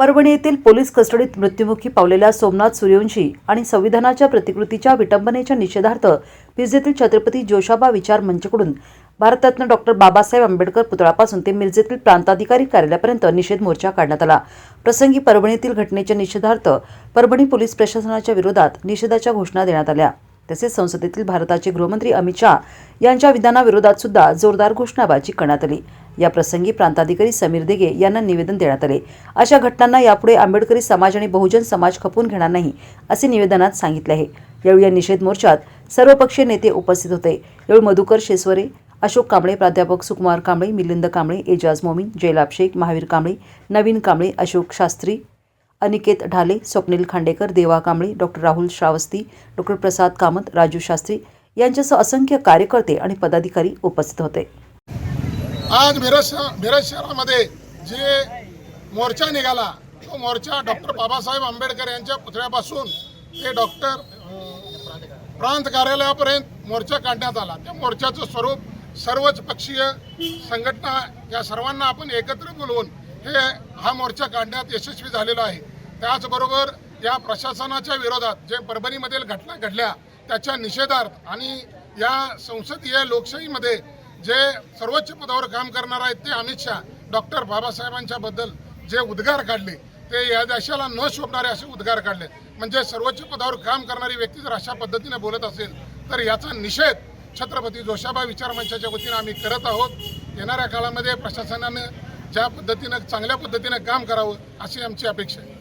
परभणी येथील पोलीस कस्टडीत मृत्युमुखी पावलेल्या सोमनाथ सूर्यवंशी आणि संविधानाच्या प्रतिकृतीच्या विटंबनेच्या निषेधार्थ मिरजेतील छत्रपती जोशाबा विचार मंचकडून भारतरत्न डॉक्टर बाबासाहेब आंबेडकर पुतळापासून ते मिरजेतील प्रांताधिकारी कार्यालयापर्यंत निषेध मोर्चा काढण्यात आला. प्रसंगी परभणीतील घटनेच्या निषेधार्थ परभणी पोलीस प्रशासनाच्या विरोधात निषेधाच्या घोषणा देण्यात आल्या. तसेच संसदेतील भारताचे गृहमंत्री अमित शहा यांच्या विधानाविरोधात सुद्धा जोरदार घोषणाबाजी करण्यात आली. या प्रसंगी प्रांताधिकारी समीर दिगे यांना निवेदन देण्यात आले. अशा घटनांना यापुढे आंबेडकरी समाज आणि बहुजन समाज खपून घेणार नाही असे निवेदनात सांगितले आहे. यावेळी या निषेध मोर्चात सर्वपक्षीय नेते उपस्थित होते. यावेळी मधुकर शेसवरे अशोक कांबळे प्राध्यापक सुकुमार कांबळे मिलिंद कांबळे एजाज मोमीन जयलाभ शेख महावीर कांबळे नवीन कांबळे अशोक शास्त्री अनिकेत ढाले स्वप्नील खांडेकर देवा कांबळे डॉक्टर राहुल श्रावस्ती डॉक्टर प्रसाद कामत राजू शास्त्री यांच्यासह असंख्य कार्यकर्ते आणि पदाधिकारी उपस्थित होते. आज मिरज शह- मिरज शहरामध्ये जे मोर्चा निघाला तो मोर्चा डॉक्टर बाबासाहेब आंबेडकर यांच्या पुतळ्यापासून ते डॉक्टर प्रांत कार्यालयापर्यंत मोर्चा काढण्यात आला. त्या मोर्चाचं स्वरूप सर्वच पक्षीय संघटना या सर्वांना आपण एकत्र बोलवून हे हा मोर्चा काढण्यात यशस्वी झालेला आहे. त्याचबरोबर या प्रशासनाच्या विरोधात जे परभणीमधील घटना घडल्या त्याच्या निषेधार्थ आणि या संसदीय लोकशाहीमध्ये जे सर्वोच्च पदावर काम करणार आहेत ते अमित शहा डॉक्टर बाबासाहेबांच्या बद्दल जे उद्गार काढले ते या देशाला न शोभणारे असे उद्गार काढले. म्हणजे सर्वोच्च पदावर काम करणारी व्यक्ती जर अशा पद्धतीने बोलत असेल तर याचा निषेध छत्रपती जोशाबा विचार मंचाच्या वतीनं आम्ही करत आहोत. येणाऱ्या काळामध्ये प्रशासनानं ज्या पद्धतीनं चांगल्या पद्धतीनं काम करावं अशी आमची अपेक्षा आहे.